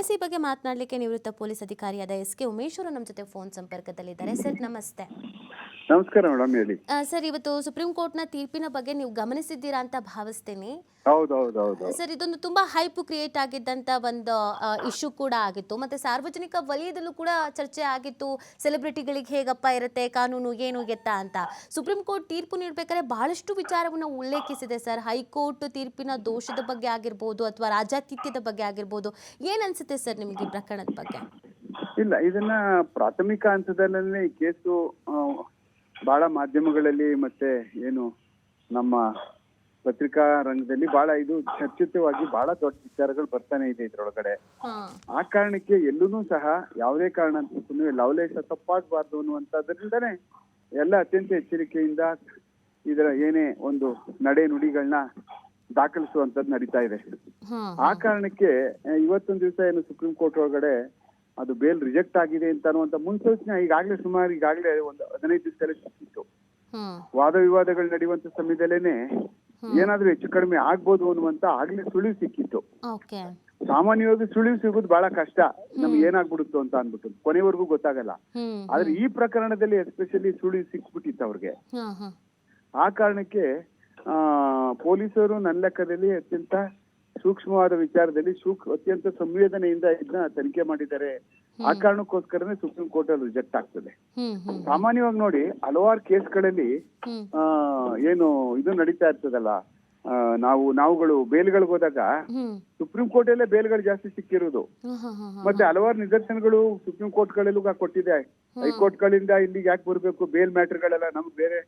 S ಈ ಬಗ್ಗೆ ಮಾತನಾಡಲಿಕ್ಕೆ ನಿವೃತ್ತ ಪೊಲೀಸ್ ಅಧಿಕಾರಿಯಾದ ಎಸ್ ಕೆ ಉಮೇಶ್ ಅವರು ನಮ್ಮ ಜೊತೆ ಫೋನ್ ಸಂಪರ್ಕದಲ್ಲಿದ್ದಾರೆ. ಸರ್, ನಮಸ್ತೆ. ನಮಸ್ಕಾರ ಮೇಡಮ್ ಹೇಳಿ. ಸರ್ ಇವತ್ತು ಸುಪ್ರೀಂ ಕೋರ್ಟ್ನ ತೀರ್ಪಿನ ಬಗ್ಗೆ ನೀವು ಗಮನಿಸಿದ್ದೀರಾ ಅಂತ ಭಾವಿಸ್ತೇನೆ. ಹೌದು ಹೌದು ಹೌದು ಸರ್ ಇದೊಂದು ತುಂಬಾ ಹೈಪ್ ಕ್ರಿಯೇಟ್ ಆಗಿದ್ದಂತ ಒಂದು ಇಶ್ಯೂ ಕೂಡ ಆಗಿತ್ತು. ಮತ್ತೆ ಸಾರ್ವಜನಿಕ ವಲಯದಲ್ಲೂ ಕೂಡ ಚರ್ಚೆ ಆಗಿತ್ತು. ಸೆಲೆಬ್ರಿಟಿಗಳಿಗೆ ಹೇಗಪ್ಪ ಇರುತ್ತೆ ಕಾನೂನು ಏನು ಗೆತ್ತ ಅಂತ. ಸುಪ್ರೀಂ ಕೋರ್ಟ್ ತೀರ್ಪು ನೀಡಬೇಕಾದ್ರೆ ಬಹಳಷ್ಟು ವಿಚಾರವನ್ನು ಉಲ್ಲೇಖಿಸಿದೆ ಸರ್. ಹೈಕೋರ್ಟ್ ತೀರ್ಪಿನ ದೋಷದ ಬಗ್ಗೆ ಆಗಿರ್ಬೋದು ಅಥವಾ ರಾಜಾತಿಥ್ಯದ ಬಗ್ಗೆ ಆಗಿರ್ಬೋದು. ಏನ್ ಅನ್ಸುತ್ತೆ ಸರ್ ನಿಮ್ಗೆ ಈ ಪ್ರಕರಣದ ಬಗ್ಗೆ? ಇಲ್ಲ ಇದನ್ನ ಪ್ರಾಥಮಿಕ ಹಂತದಲ್ಲೇ ಕೇಸು ಬಹಳ ಮಾಧ್ಯಮಗಳಲ್ಲಿ ಮತ್ತೆ ಏನು ನಮ್ಮ ಪತ್ರಿಕಾ ರಂಗದಲ್ಲಿ ಬಹಳ ಇದು ಚರ್ಚಿತವಾಗಿ ಬಹಳ ದೊಡ್ಡ ವಿಚಾರಗಳು ಬರ್ತಾನೆ ಇದೆ ಇದ್ರೊಳಗಡೆ. ಆ ಕಾರಣಕ್ಕೆ ಎಲ್ಲೂ ಸಹ ಯಾವುದೇ ಕಾರಣ ಲವಲೇಶ ತಪ್ಪಾಗಬಾರ್ದು ಅನ್ನುವಂಥದ್ರಿಂದನೇ ಎಲ್ಲ ಅತ್ಯಂತ ಎಚ್ಚರಿಕೆಯಿಂದ ಇದರ ಏನೇ ಒಂದು ನಡೆ ನುಡಿಗಳನ್ನ ದಾಖಲಿಸುವಂತದ್ದು ನಡೀತಾ ಇದೆ. ಆ ಕಾರಣಕ್ಕೆ ಇವತ್ತೊಂದು ದಿವಸ ಏನು ಸುಪ್ರೀಂ ಕೋರ್ಟ್ ಒಳಗಡೆ ಅದು ಬೇಲ್ ರಿಜೆಕ್ಟ್ ಆಗಿದೆ ಅಂತ ಅನ್ನುವಂತ ಮುನ್ಸೂಚನೆ ಈಗಾಗಲೇ ಸುಮಾರು ಈಗಾಗಲೇ ಒಂದು ಹದಿನೈದು ದಿವಸದಲ್ಲೇ ಸಿಕ್ಕಿತ್ತು. ವಾದ ವಿವಾದಗಳು ನಡೆಯುವಂತ ಸಮಯದಲ್ಲೇನೆ ಏನಾದ್ರೂ ಹೆಚ್ಚು ಕಡಿಮೆ ಆಗ್ಬೋದು ಅನ್ನುವಂತ ಆಗ್ಲೇ ಸುಳಿವು ಸಿಕ್ಕಿತ್ತು. ಸಾಮಾನ್ಯವಾಗಿ ಸುಳಿವು ಸಿಗೋದು ಬಹಳ ಕಷ್ಟ. ನಮ್ಗೆ ಏನಾಗ್ಬಿಡುತ್ತೋ ಅಂತ ಅನ್ಬಿಟ್ಟು ಕೊನೆವರೆಗೂ ಗೊತ್ತಾಗಲ್ಲ. ಆದ್ರೆ ಈ ಪ್ರಕರಣದಲ್ಲಿ ಎಸ್ಪೆಷಲಿ ಸುಳಿವು ಸಿಕ್ಬಿಟ್ಟಿತ್ತು ಅವ್ರಿಗೆ. ಆ ಕಾರಣಕ್ಕೆ ಆ ಪೊಲೀಸರು ನನ್ನ ಲೆಕ್ಕದಲ್ಲಿ ಅತ್ಯಂತ ಸೂಕ್ಷ್ಮವಾದ ವಿಚಾರದಲ್ಲಿ ಸೂಕ್ ಅತ್ಯಂತ ಸಂವೇದನೆಯಿಂದ ಇದನ್ನ ತನಿಖೆ ಮಾಡಿದ್ದಾರೆ. ಆ ಕಾರಣಕ್ಕೋಸ್ಕರನೇ ಸುಪ್ರೀಂ ಕೋರ್ಟ್ ಅಲ್ಲಿ ರಿಜೆಕ್ಟ್ ಆಗ್ತದೆ. ಸಾಮಾನ್ಯವಾಗಿ ನೋಡಿ ಹಲವಾರು ಕೇಸ್ಗಳಲ್ಲಿ ಏನು ಇದು ನಡೀತಾ ಇರ್ತದಲ್ಲ ನಾವು ನಾವುಗಳು ಬೇಲ್ಗಳಿಗೆ ಹೋದಾಗ ಸುಪ್ರೀಂ ಕೋರ್ಟ್ ಅಲ್ಲೇ ಬೇಲ್ಗಳು ಜಾಸ್ತಿ ಸಿಕ್ಕಿರೋದು. ಮತ್ತೆ ಹಲವಾರು ನಿದರ್ಶನಗಳು ಸುಪ್ರೀಂ ಕೋರ್ಟ್ ಗಳಲ್ಲೂ ಕೊಟ್ಟಿದೆ. ಹೈಕೋರ್ಟ್ ಗಳಿಂದ ಇಲ್ಲಿಗೆ ಯಾಕೆ ಬರಬೇಕು? ಬೇಲ್ ಮ್ಯಾಟರ್ಗಳೆಲ್ಲ ನಮ್ಗೆ ಬೇರೆ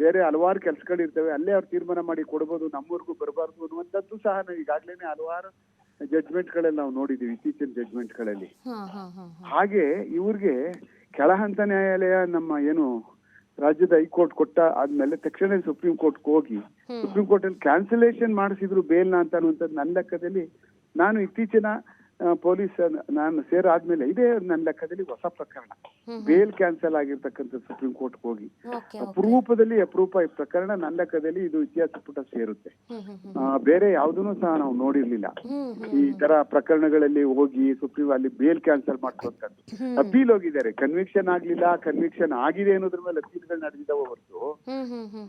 ಬೇರೆ ಹಲವಾರು ಕೆಲಸಗಳು ಇರ್ತವೆ. ಅಲ್ಲೇ ಅವ್ರು ತೀರ್ಮಾನ ಮಾಡಿ ಕೊಡ್ಬೋದು ನಮ್ಮೂರ್ಗೂ ಬರಬಾರ್ದು ಅನ್ನುವಂಥದ್ದು ಸಹ ನಾವು ಈಗಾಗ್ಲೇನೆ ಹಲವಾರು ಜಡ್ಜ್ಮೆಂಟ್ಗಳಲ್ಲಿ ನಾವು ನೋಡಿದೀವಿ ಇತ್ತೀಚಿನ ಜಡ್ಜ್ಮೆಂಟ್ಗಳಲ್ಲಿ ಹಾ ಹಾ ಹಾ ಹಾ. ಹಾಗೆ ಇವ್ರಿಗೆ ಕೆಳಹಂತ ನ್ಯಾಯಾಲಯ ನಮ್ಮ ಏನು ರಾಜ್ಯದ ಹೈಕೋರ್ಟ್ ಕೊಟ್ಟ ಆದ್ಮೇಲೆ ತಕ್ಷಣ ಸುಪ್ರೀಂ ಕೋರ್ಟ್ ಹೋಗಿ ಸುಪ್ರೀಂ ಕೋರ್ಟ್ ಅಲ್ಲಿ ಕ್ಯಾನ್ಸಲೇಷನ್ ಮಾಡಿಸಿದ್ರು ಬೇಲ್ನ ಅಂತ ಅನ್ನುವಂಥದ್ದು ನನ್ನ ಲೆಕ್ಕದಲ್ಲಿ ನಾನು ಇತ್ತೀಚಿನ ಪೊಲೀಸ್ ನಾನು ಸೇರಾದ್ಮೇಲೆ ಇದೇ ನನ್ನ ಲೆಕ್ಕದಲ್ಲಿ ಹೊಸ ಪ್ರಕರಣ. ಬೇಲ್ ಕ್ಯಾನ್ಸಲ್ ಆಗಿರ್ತಕ್ಕಂಥ ಸುಪ್ರೀಂ ಕೋರ್ಟ್ ಹೋಗಿ. ಅಪರೂಪದಲ್ಲಿ ಅಪರೂಪ ಈ ಪ್ರಕರಣ ನನ್ನ ಲೆಕ್ಕದಲ್ಲಿ ಇದು ಇತಿಹಾಸ ಪುಟ ಸೇರುತ್ತೆ. ಬೇರೆ ಯಾವ್ದನ್ನು ಸಹ ನಾವು ನೋಡಿರ್ಲಿಲ್ಲ. ಈ ತರ ಪ್ರಕರಣಗಳಲ್ಲಿ ಹೋಗಿ ಸುಪ್ರೀಂ ಅಲ್ಲಿ ಬೇಲ್ ಕ್ಯಾನ್ಸಲ್ ಮಾಡ್ಕೊಂತದ್ದು. ಅಪೀಲ್ ಹೋಗಿದ್ದಾರೆ. ಕನ್ವಿಕ್ಷನ್ ಆಗ್ಲಿಲ್ಲ ಕನ್ವಿಕ್ಷನ್ ಆಗಿದೆ ಅನ್ನೋದ್ರ ಮೇಲೆ ಅಪೀಲ್ಗಳು ನಡೆದಿದ್ದಾವೆ ಹೊರತು.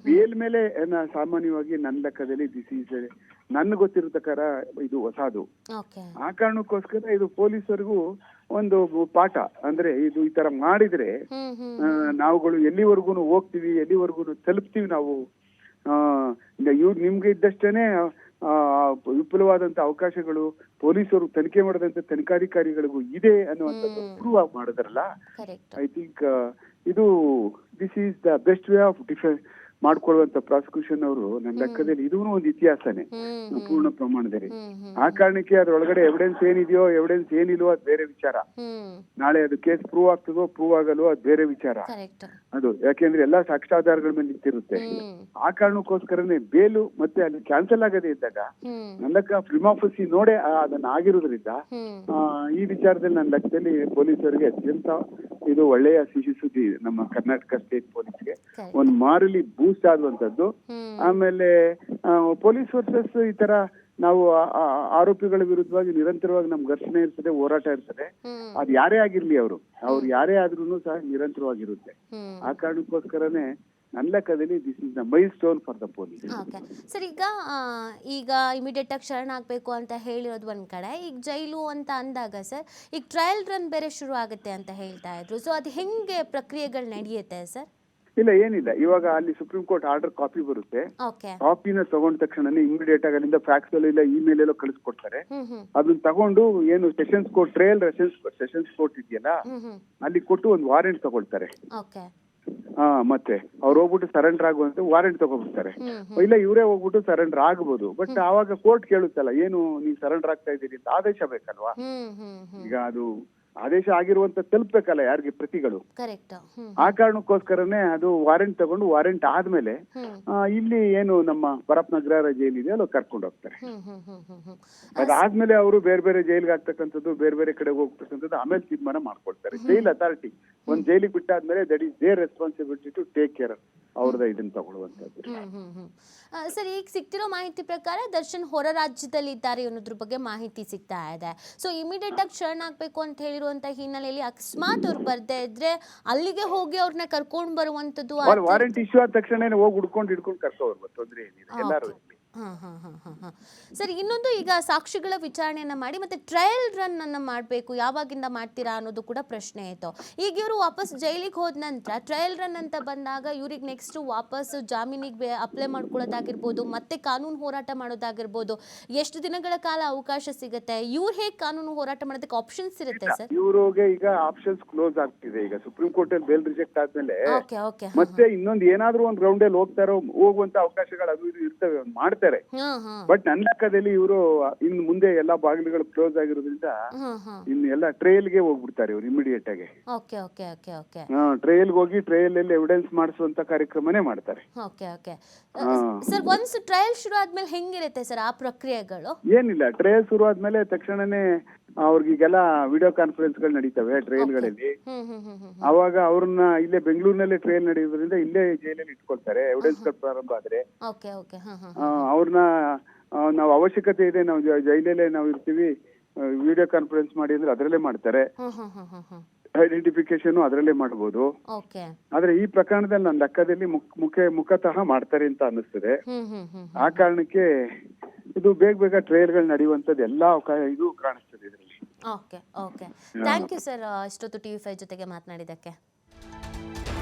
ಬೇಲ್ ಮೇಲೆ ಸಾಮಾನ್ಯವಾಗಿ ನನ್ನ ಲೆಕ್ಕದಲ್ಲಿ ದಿಸ್ ಈಸ್ ಇದು ಹೊಸದು. ಆ ಕಾರಣಕ್ಕೋಸ್ಕರ ಇದು ಪೊಲೀಸರಿಗೂ ಒಂದು ಪಾಠ ಅಂದ್ರೆ ಇದು ಈ ತರ ಮಾಡಿದ್ರೆ ನಾವುಗಳು ಎಲ್ಲಿವರೆಗೂ ಹೋಗ್ತೀವಿ ಎಲ್ಲಿವರೆಗೂ ತಲುಪ್ತೀವಿ ನಾವು. ಈಗ ಇವ್ ನಿಮ್ಗೆ ಇದ್ದಷ್ಟೇನೆ ವಿಪುಲವಾದಂತ ಅವಕಾಶಗಳು ಪೊಲೀಸರು ತನಿಖೆ ಮಾಡಿದಂತ ತನಿಖಾಧಿಕಾರಿಗಳಿಗೂ ಇದೆ ಅನ್ನುವಂಥದ್ದು ಪ್ರೂವ್ ಮಾಡಿದ್ರಲ್ಲ? ಐ ಥಿಂಕ್ ಇದು this is the best way of defence ಮಾಡ್ಕೊಳ್ಳುವಂತ prosecution ಅವರು ನನ್ನ ಲೆಕ್ಕದಲ್ಲಿ ಇದೂ ಒಂದು ಇತಿಹಾಸನೇ. ಪೂರ್ಣ ಪ್ರಮಾಣದಲ್ಲಿ. ಆ ಕಾರಣಕ್ಕೆ ಅದ್ರೊಳಗಡೆ ಎವಿಡೆನ್ಸ್ ಏನಿದೆಯೋ ಎವಿಡೆನ್ಸ್ ಏನಿಲ್ವೋ ಅದು ಬೇರೆ ವಿಚಾರ. ನಾಳೆ ಅದು ಕೇಸ್ ಪ್ರೂವ್ ಆಗ್ತದೋ ಪ್ರೂವ್ ಆಗಲ್ವೋ ಅದು ಬೇರೆ ವಿಚಾರ. ಅದು ಯಾಕೆಂದ್ರೆ ಎಲ್ಲಾ ಸಾಕ್ಷ್ಯಾಧಾರಗಳ ಮೇಲೆ ನಿಂತಿರುತ್ತೆ. ಆ ಕಾರಣಕ್ಕೋಸ್ಕರನೇ ಬೇಲು ಮತ್ತೆ ಅಲ್ಲಿ ಕ್ಯಾನ್ಸಲ್ ಆಗದೆ ಇದ್ದಾಗ ನನ್ನ ಲೆಕ್ಕ ಫಿಲ್ಮ್ ಆಫೀಸ್ ನೋಡೇ ಅದನ್ನ ಆಗಿರೋದ್ರಿಂದ ಈ ವಿಚಾರದಲ್ಲಿ ನನ್ನ ಲೆಕ್ಕದಲ್ಲಿ ಪೊಲೀಸರಿಗೆ ಅತ್ಯಂತ ಇದು ಒಳ್ಳೆಯ ಸಿಹಿ ಸುದ್ದಿ ನಮ್ಮ ಕರ್ನಾಟಕ ಸ್ಟೇಟ್ ಪೊಲೀಸ್ಗೆ ಒಂದು ಮಾರಲಿ ಬೂಸ್ಟ್ ಆಗುವಂತದ್ದು ಆಮೇಲೆ ಪೊಲೀಸ್ ವರ್ಸಸ್ ಈ ತರ ನಾವು ಆರೋಪಿಗಳ ವಿರುದ್ಧವಾಗಿ ನಿರಂತರವಾಗಿ ನಮ್ ಘರ್ಷಣೆ ಇರ್ತದೆ ಹೋರಾಟ ಇರ್ತದೆ. ಅದ್ ಯಾರೇ ಆಗಿರ್ಲಿ ಅವರು. ಅವ್ರು ಯಾರೇ ಆದ್ರೂ ಸಹ ನಿರಂತರವಾಗಿರುತ್ತೆ. ಆ ಕಾರಣಕ್ಕೋಸ್ಕರನೇ ನನ್ನ ಲೆಕ್ಕದಲ್ಲಿ this is the milestone for the police okay. Sir ಈಗ ಈಗ ಇಮಿಡಿಯೇಟ್ ಆಗಿ ಶರಣ ಆಗ್ಬೇಕು ಅಂತ ಹೇಳಿರೋದು ಒಂದ್ ಕಡೆ. ಈಗ ಜೈಲು ಅಂತ ಅಂದಾಗ ಸರ್ ಈಗ ಟ್ರಯಲ್ ರನ್ ಬೇರೆ ಶುರು ಆಗುತ್ತೆ ಅಂತ ಹೇಳ್ತಾ ಇದ್ರು. ಸೊ ಅದು ಹೆಂಗೆ ಪ್ರಕ್ರಿಯೆಗಳು ನಡೆಯುತ್ತೆ ಸರ್? ಇಲ್ಲ ಏನಿಲ್ಲ. ಇವಾಗ ಅಲ್ಲಿ ಸುಪ್ರೀಂ ಕೋರ್ಟ್ ಆರ್ಡರ್ ಕಾಪಿ ಬರುತ್ತೆ. ಓಕೆ ಕಾಪಿನ ತಗೊಂಡ ತಕ್ಷಣನೇ ಇಮಿಡಿಯೇಟ್ ಆಗಿ ಅಲ್ಲಿಂದ ಫ್ಯಾಕ್ಸ್ ಅಲ್ಲಿ ಇಲ್ಲ ಇಮೇಲ್ ಎಲ್ಲೋ ಕಳಿಸ್ಕೊಡ್ತಾರೆ. ಹ್ಮ್ ಹ್ಮ್. ಅದನ್ನ ತಗೊಂಡು ಏನು sessions court trial sessions sessions court ಇದೆಯಲ್ಲ ಅಲ್ಲಿ ಕೊಟ್ಟು ಒಂದು ವಾರೆಂಟ್ ತಗೊಳ್ತಾರೆ. ಓಕೆ ಹಾ ಮತ್ತೆ ಅವ್ರು ಹೋಗ್ಬಿಟ್ಟು ಸರೆಂಡರ್ ಆಗುವಂತ ವಾರೆಂಟ್ ತಗೊಬಿಡ್ತಾರೆ. ಇಲ್ಲ ಇವರೇ ಹೋಗ್ಬಿಟ್ಟು ಸರೆಂಡರ್ ಆಗ್ಬೋದು. ಬಟ್ ಆವಾಗ ಕೋರ್ಟ್ ಕೇಳುತ್ತಲ್ಲ ಏನು ನೀವು ಸರೆಂಡರ್ ಆಗ್ತಾ ಇದ್ದೀರಿ ಅಂತ ಆದೇಶ ಬೇಕಲ್ವಾ? ಈಗ ಅದು ಆದೇಶ ಆಗಿರುವಂತ ತಲುಪಬೇಕಲ್ಲ ಯಾರಿಗೆ ಪ್ರತಿಗಳು? ಕರೆಕ್ಟ್ ಆ ಕಾರಣಕ್ಕೋಸ್ಕರನೇ ಅದು ವಾರೆಂಟ್ ತಗೊಂಡು ವಾರೆಂಟ್ ಆದ್ಮೇಲೆ ಇಲ್ಲಿ ಏನು ನಮ್ಮ ಪರಪ್ನ ನಗರ ಜೈಲ್ ಇದೆ ಅಲ್ಲಿ ಕರ್ಕೊಂಡು ಹೋಗ್ತಾರೆ. ಅದಾದ್ಮೇಲೆ ಅವರು ಬೇರೆ ಬೇರೆ ಜೈಲ್ಗೆ ಆಗ್ತಕ್ಕಂಥದ್ದು ಬೇರೆ ಬೇರೆ ಕಡೆ ಹೋಗ್ತಕ್ಕಂಥದ್ದು ಆಮೇಲೆ ತೀರ್ಮಾನ ಮಾಡ್ಕೊಳ್ತಾರೆ ಜೈಲ್ ಅಥಾರಿಟಿ ಒಂದ್ ಜೈಲಿಗೆ ಬಿಟ್ಟಾದ್ಮೇಲೆ that is their responsibility to take care ಅವ್ರದ ಇದನ್ನ ತಗೊಳ್ಳುವಂತದ್ದು ಸರ್ ಈಗ ಸಿಕ್ತಿರೋ ಮಾಹಿತಿ ಪ್ರಕಾರ ದರ್ಶನ್ ಹೊರ ರಾಜ್ಯದಲ್ಲಿ ಇದ್ದಾರೆ ಅನ್ನೋದ್ರ ಬಗ್ಗೆ ಮಾಹಿತಿ ಸಿಗ್ತಾ ಇದೆ. ಸೊ ಇಮಿಡಿಯೇಟ್ ಆಗಿ ಶರಣಾಗಬೇಕು ಅಂತ ಹೇಳಿರುವಂತ ಹಿನ್ನೆಲೆಯಲ್ಲಿ ಅಕಸ್ಮಾತ್ ಅವ್ರು ಬರ್ದೇ ಇದ್ರೆ ಅಲ್ಲಿಗೆ ಹೋಗಿ ಅವ್ರನ್ನ ಕರ್ಕೊಂಡ್ ಬರುವಂತದ್ದು ವಾರೆಂಟ್ ಇಶ್ಯೂ ಆದ ತಕ್ಷಣ ಹೋಗಿ ಹುಡ್ಕೊಂಡು ಹಿಡ್ಕೊಂಡು ಕರ್ಕೊ ಬರ್ಬೋದು ತೊಂದ್ರೆ ಏನಿದೆ ಎಲ್ಲಾರು ಇರ್ಲಿ. ಹಾ ಹಾ ಹಾ ಹಾ ಹಾ. ಸರ್ ಇನ್ನೊಂದು ಈಗ ಸಾಕ್ಷಿಗಳ ವಿಚಾರಣೆಯನ್ನ ಮಾಡಿ ಮತ್ತೆ ಟ್ರಯಲ್ ರನ್ ಅನ್ನ ಮಾಡಬೇಕು. ಯಾವಾಗಿಂದ ಮಾಡ್ತೀರಾ ಅನ್ನೋದು ಕೂಡ ಪ್ರಶ್ನೆ ಇತ್ತು. ಈಗ ಇವರು ವಾಪಸ್ ಜೈಲಿಗೆ ಹೋದ ನಂತರ ಟ್ರಯಲ್ ರನ್ ಅಂತ ಬಂದಾಗ ಇವ್ರಿಗೆ ನೆಕ್ಸ್ಟ್ ವಾಪಸ್ ಜಾಮೀನಿಗೆ ಅಪ್ಲೈ ಮಾಡ್ಕೊಳ್ಳೋದಾಗಿರ್ಬೋದು ಮತ್ತೆ ಕಾನೂನು ಹೋರಾಟ ಮಾಡೋದಾಗಿರ್ಬೋದು ಎಷ್ಟು ದಿನಗಳ ಕಾಲ ಅವಕಾಶ ಸಿಗುತ್ತೆ ಇವ್ರು ಹೇಗೆ ಕಾನೂನು ಹೋರಾಟ ಮಾಡೋದಕ್ಕೆ ಆಪ್ಷನ್ಸ್ ಇರುತ್ತೆ ಸರ್? ಇವ್ರಿಗೆ ಈಗ ಆಪ್ಷನ್ಸ್ ಕ್ಲೋಸ್ ಆಗ್ತಿದೆ. ಈಗ ಸುಪ್ರೀಂ ಕೋರ್ಟ್ ಅಲ್ಲಿ ಬೇಲ್ ರಿಜೆಕ್ಟ್ ಆದ್ಮೇಲೆ ಓಕೆ ಓಕೆ ಮತ್ತೆ ಇನ್ನೊಂದು ಏನಾದ್ರೂ ಒಂದು ರೌಂಡ್ ಅಲ್ಲಿ ಹೋಗ್ತಾರೋ ಹೋಗುವಂತ ಅವಕಾಶಗಳು ಅದು ಇದು ಇರ್ತವೆ. ಅವ್ರು ಮಾಡ್ತಾರೆ ಬಟ್ ನನ್ನ ಲೆಕ್ಕದಲ್ಲಿ ಇವರು ಇನ್ ಮುಂದೆ ಎಲ್ಲಾ ಬಾಗಿಲುಗಳು ಕ್ಲೋಸ್ ಆಗಿರೋದ್ರಿಂದ ಇನ್ ಎಲ್ಲಾ ಟ್ರೇಲ್ಗೆ ಹೋಗ್ಬಿಡ್ತಾರೆ ಇವ್ರು ಇಮಿಡಿಯೇಟ್ ಆಗಿ. ಟ್ರಯಲ್ಗೆ ಹೋಗಿ ಟ್ರಯಲ್ ಅಲ್ಲಿ ಎವಿಡೆನ್ಸ್ ಮಾಡಿಸುವಂತ ಕಾರ್ಯಕ್ರಮನೇ ಮಾಡ್ತಾರೆ. ಸರ್ ಒನ್ಸ್ ಟ್ರಯಲ್ ಶುರು ಆದ್ಮೇಲೆ ಹೆಂಗಿರುತ್ತೆ ಸರ್ ಆ ಪ್ರಕ್ರಿಯೆಗಳು? ಏನಿಲ್ಲ ಟ್ರಯಲ್ ಶುರು ಆದ್ಮೇಲೆ ತಕ್ಷಣನೇ ಅವ್ರಿಗೆಲ್ಲ ವಿಡಿಯೋ ಕಾನ್ಫರೆನ್ಸ್ಗಳು ನಡೀತವೆ ಹ್ಮ್ ಅವಾಗ ಅವ್ರನ್ನ ಇಲ್ಲೇ ಬೆಂಗಳೂರಿನಲ್ಲಿ ಟ್ರೈನ್ ನಡೆಯೋದ್ರಿಂದ ಇಲ್ಲೇ ಜೈಲಲ್ಲಿ ಇಟ್ಕೊಳ್ತಾರೆ ಎವಿಡೆನ್ಸ್ಗಳು ಪ್ರಾರಂಭ ಆದ್ರೆ. ಅವ್ರನ್ನ ನಾವು ಅವಶ್ಯಕತೆ ಇದೆ ನಾವು ಜೈಲಲ್ಲೇ ನಾವು ಇರ್ತೀವಿ ವಿಡಿಯೋ ಕಾನ್ಫರೆನ್ಸ್ ಮಾಡಿ ಅಂದ್ರೆ ಅದರಲ್ಲೇ ಮಾಡ್ತಾರೆ. ಐಡೆಂಟಿಫಿಕೇಶನ್ ಅದರಲ್ಲೇ ಮಾಡಬಹುದು ಆದ್ರೆ ಈ ಪ್ರಕರಣದಲ್ಲಿ ನನ್ನ ಲೆಕ್ಕದಲ್ಲಿ ಮುಖ ಮುಖ ಮುಖತಃ ಮಾಡ್ತಾರೆ ಅಂತ ಅನ್ನಿಸ್ತದೆ. ಆ ಕಾರಣಕ್ಕೆ ಇದು ಬೇಗ ಬೇಗ ಟ್ರಯಲ್ಗಳು ನಡೆಯುವಂತದ್ದು ಎಲ್ಲಾ ಇದು ಕಾಣಿಸ್ತದೆ okay okay. Thank you sir ಇಷ್ಟೊತ್ತು ಟಿ ವಿ ಫೈವ್ ಜೊತೆಗೆ ಮಾತನಾಡಿದ್ದಕ್ಕೆ.